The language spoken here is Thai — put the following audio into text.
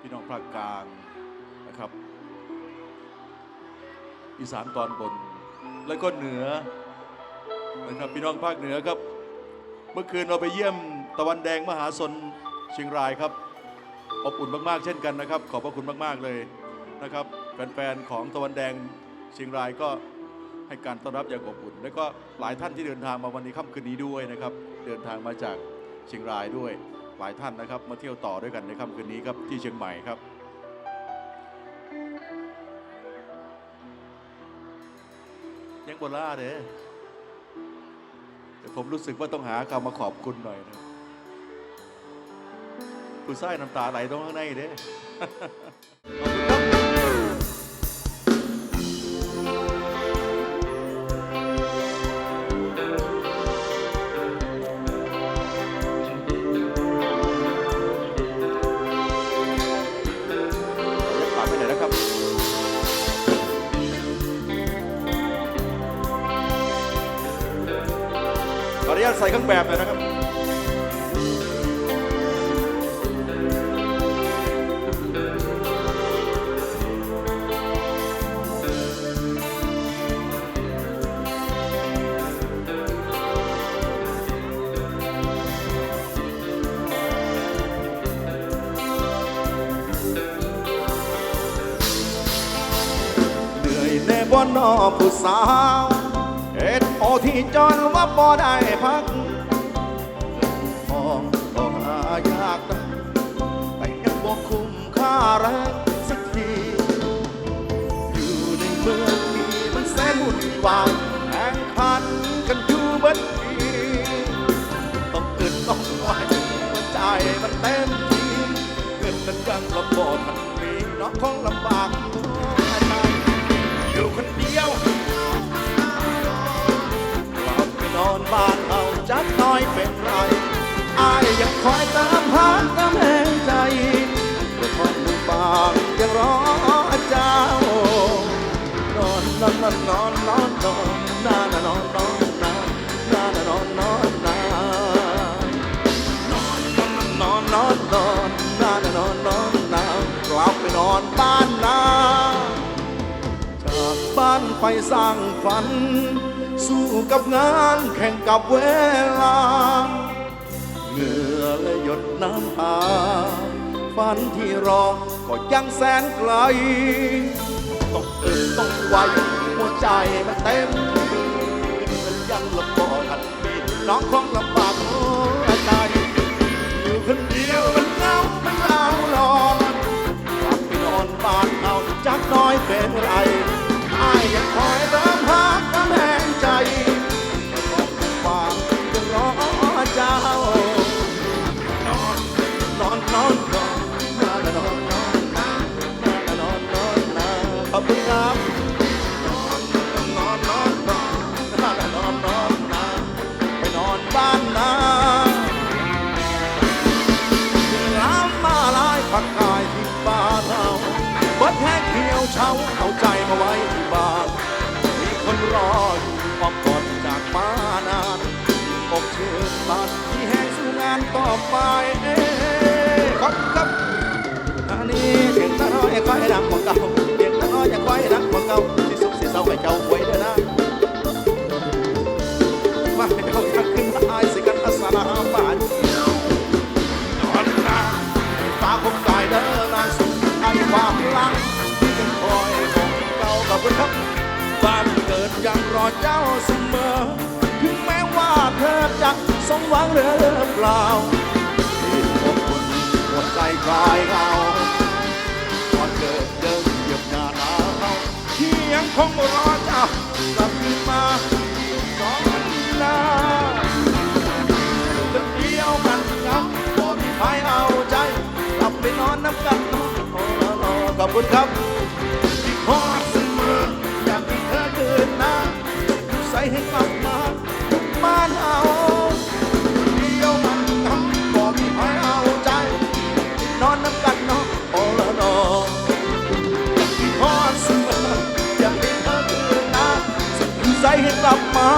พี่น้องภาคกลางนะครับ อีสานตอนบน แล้วก็เหนือนะครับพี่น้องภาคเหนือครับ เมื่อคืนเราไปเยี่ยมตะวันแดงมหาสนเชียงรายครับอบอุ่นมากๆ เช่นกันนะครับ ขอบพระคุณมากๆเลยนะครับแฟนๆของตะวันแดงเชียงรายก็ให้การต้อนรับอย่างอบอุ่น แล้วก็หลายท่านที่เดินทางมาวันนี้ค่ำคืนนี้ด้วยนะครับ เดินทางมาจากเชียงรายด้วย หลายท่านนะครับ มาเที่ยวต่อด้วยกันในค่ำคืนนี้ครับที่เชียงใหม่ครับยังบล่าเด้แต่ผมรู้สึกว่าต้องหาคำมาขอบคุณหน่อยนะผู้ใส่น้ำตาไหลตรงข้างในเด้ยัาตใส่เครื่องแบบหน่อยนะครับเหนื่อยแน่บ่นอผู้สาว เอ็ดโอที่จอนว่าบ่ได้พักเงินทองก็หายากนะแต่ยังบ่คุ้มค่าแรงสักที อยู่ในเมืองนี้มันแสนวุ่นวายแข่งขันกันอยู่บัดทีต้องเกินต้องไหวหัวใจมันเต็มที่เงินนั้นยังระบอทันมีน้องคงลำบากอยู่คนเดียว บ้านเอาจักหน้อยเป็นไรอายยังคอยตามหากำแหงใจเพื่อคนหมู่บางยังรอเจ้านอนนอนนอนนอนนอนนอนนานนอนนอนนานนานนอนนอนนานอนนอนนอนนอนนานนอนนอนนานกลับไปนอนบ้านนาจากบ้านไปสร้างฝัน สู้กับงานแข่งกับเวลาเหงื่อและหยดน้ำตาฝันที่รอก็ยังแสนไกลต้องตื่นต้องไวหัวใจมันเต็มมันยังลำบากทันมีน้องของลำบาก อนนอนนอนนอนนอนนอนนอนไปนอนบ้านนาน้ำมาลายผักกายที่บ้านเราเบิดแห้เขียวเช้าเอาใจมาไว้ที่บ้านมีคนรออยู่อ้อมกอดจากมานานอกเชื่อบ้านที่แห้งสู้งานต่อไปเอ้ขอบคุณครับอันนี้เสียงตาน้อยค่อยดังของเก่าเสียงตาน้อยอย่าค่อยดังของเก่าที่สุขสิเศร้าให้เจ้าไว้ ความลังที่ยังคอยของเก่าขอบคุณครับบ้านเกิดยังรอเจ้าเสมอ ถึงแม้ว่าเธอจะสมหวังหรือเปล่าที่อบอุ่นหัวใจคลายเหงาก่อนเกิดเดิมเหยียบหน้าหนาวที่ยังคงรอเจ้ากลับมา ขอบคุณครับที่ขอเสมออยากให้เธอเกินมาใส่ให้กลับมาบ้านเอาเดียวมันทำบอกมีใครเอาใจ นอนน้ำกันเนาะโอละนอที่ขอเสมออยากให้เธอเกินมาใส่ให้กลับมา